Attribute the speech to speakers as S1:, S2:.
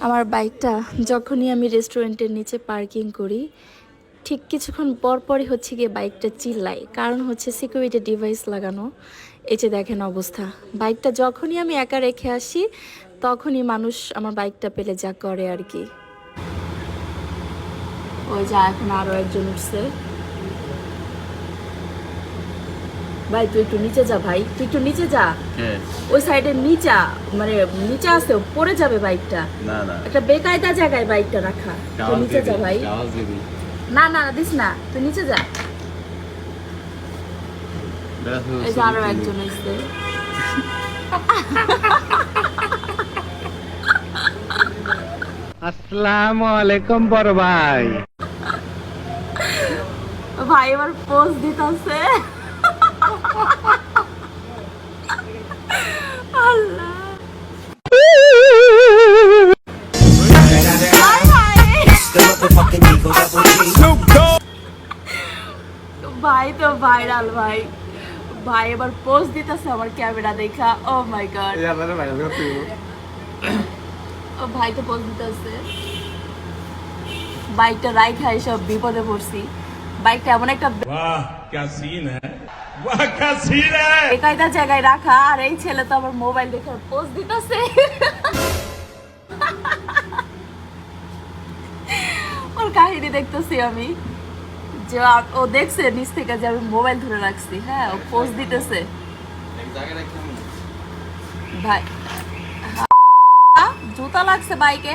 S1: আমার বাইকটা যখনই আমি রেস্টুরেন্টের নিচে পার্কিং করি, ঠিক কিছুক্ষণ পর পরই হচ্ছে গিয়ে বাইকটা চিল্লায়। কারণ হচ্ছে সিকিউরিটি ডিভাইস লাগানো। যে দেখেন অবস্থা। বাইকটা যখনই আমি একা রেখে আসি, তখনই মানুষ আমার বাইকটা পেলে যা করে আর কি। ওই যা এখন আরও একজন উঠছে। ভাই তুই একটু নিচে যা ভাই তুই একটু নিচে যা।
S2: হ্যাঁ
S1: ওই সাইডে নিচা মানে নিচে আছে পড়ে যাবে বাইকটা
S2: না না।
S1: একটা বেকায়দা জায়গায় বাইকটা রাখা। তুই নিচে যা ভাই। না না দিস না তুই নিচে যা। এই আরও একজন এসছে।
S3: আসসালামু আলাইকুম বড় ভাই।
S1: ভাই এবার পোজ দিতেছে. ভাই তো ভাইরাল ভাই। ভাই এবার পোজ দিতেছে আমার ক্যামেরা দেখা। ও মাই গড ও ভাই তো পোজ দিতেছে। বাইকটা রাইখা এসব বিপদে পড়ছি। বাইকটা এমন একটা জায়গায় রাখা আর এই ছেলে তো আমার মোবাইল দেখে পোজ দিতেছে। ওর কাহিনী দেখতেছি আমি। যে ও দেখছে নিচ থেকে যে আমি মোবাইল ধরে রাখছি হ্যাঁ ও পোজ দিতেছে। ভাই জুতা লাগছে বাইকে।